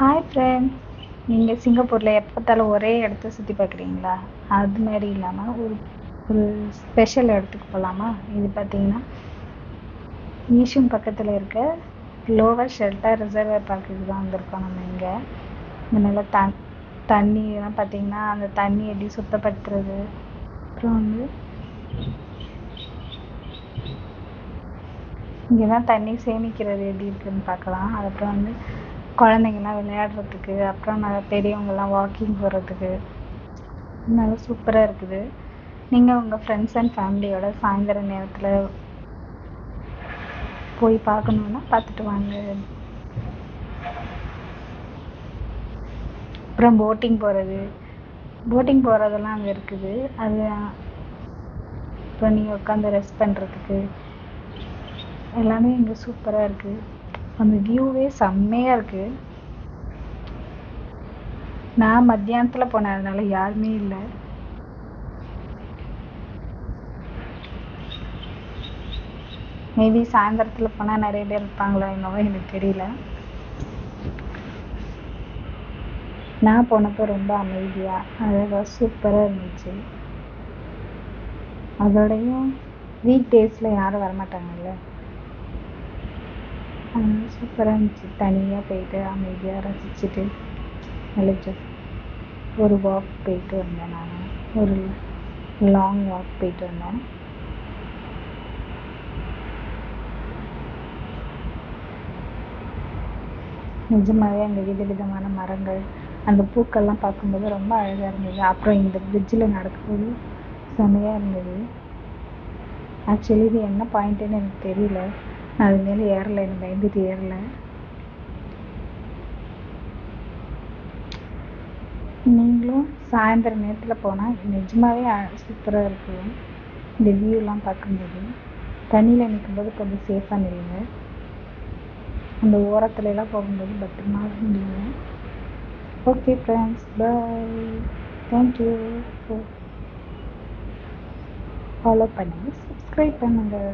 Hi friends நீங்கள் சிங்கப்பூரில் எப்போ பார்த்தாலும் ஒரே இடத்த சுற்றி பார்க்குறீங்களா? அது மாதிரி இல்லாமல் ஒரு ஒரு ஸ்பெஷல் இடத்துக்கு போகலாமா இது பார்த்தீங்கன்னா ஈஷும் பக்கத்தில் இருக்க லோவர் ஷெல்டர் ரிசர்வர் பார்க்குக்கு தான் வந்திருக்கோம் நம்ம இங்கே. இந்த நல்லா தண் தண்ணியெல்லாம் பார்த்தீங்கன்னா அந்த தண்ணி எப்படி சுத்தப்படுத்துறது? அப்புறம் வந்து இங்கே தான் தண்ணி சேமிக்கிறது எப்படி இருக்குதுன்னு பார்க்கலாம். அதுக்கப்புறம் வந்து குழந்தைங்கலாம் விளையாடுறதுக்கு அப்புறம் நல்லா பெரியவங்கலாம் வாக்கிங் போகிறதுக்கு நல்லா சூப்பராக இருக்குது. நீங்கள் உங்கள் ஃப்ரெண்ட்ஸ் அண்ட் ஃபேமிலியோட சாயந்தர நேரத்தில் போய் பார்க்கணுன்னா பார்த்துட்டு வாங்க. அப்புறம் போட்டிங் போகிறது போட்டிங் போகிறதெல்லாம் அங்கே இருக்குது. அது இப்போ நீங்கள் உட்காந்து ரெஸ்ட் பண்ணுறதுக்கு எல்லாமே இங்கே சூப்பராக இருக்குது அந்த வியூவே செம்மையாக இருக்குது நான் மத்தியானத்தில் போனேன் அதனால யாருமே இல்லை. மேபி சாயந்தரத்தில் போனால் நிறைய பேர் இருப்பாங்களா என்னவோ எனக்கு தெரியல. நான் போனப்போ ரொம்ப அமைதியாக அழகாக சூப்பராக இருந்துச்சு. அதோடையும் வீக் டேஸில் யாரும் வரமாட்டாங்கல்ல? சூப்பராக இருந்துச்சு தனியாக போயிட்டு அமைதியாக ரசிச்சுட்டு நல்லா ஒரு வாக் போயிட்டு வந்தேன் நான் ஒரு லாங் வாக் போயிட்டு வந்தேன் நிஜமாவே அங்கே விதவிதமான மரங்கள் அந்த பூக்கள்லாம் பார்க்கும்போது ரொம்ப அழகாக இருந்தது. அப்புறம் இந்த பிரிட்ஜில் நடக்கும்போது செமையாக இருந்தது ஆக்சுவலி இது என்ன பாயிண்ட்டுன்னு எனக்கு தெரியல. அது மேலே ஏறல எனக்கு பயந்துட்டு ஏறல. நீங்களும் சாயந்தர நேரத்தில் போனால் நிஜமாவே சூப்பராக இருக்கும். இந்த வியூலாம் பார்க்கும்போது. தண்ணியில் நிற்கும்போது கொஞ்சம் சேஃபாக நில்லுங்க. அந்த ஓரத்துல எல்லாம் போகும்போது பத்திரமா நில்லுங்க. Okay friends bye thank you follow பண்ணி சப்ஸ்கிரைப் பண்ணுங்கள்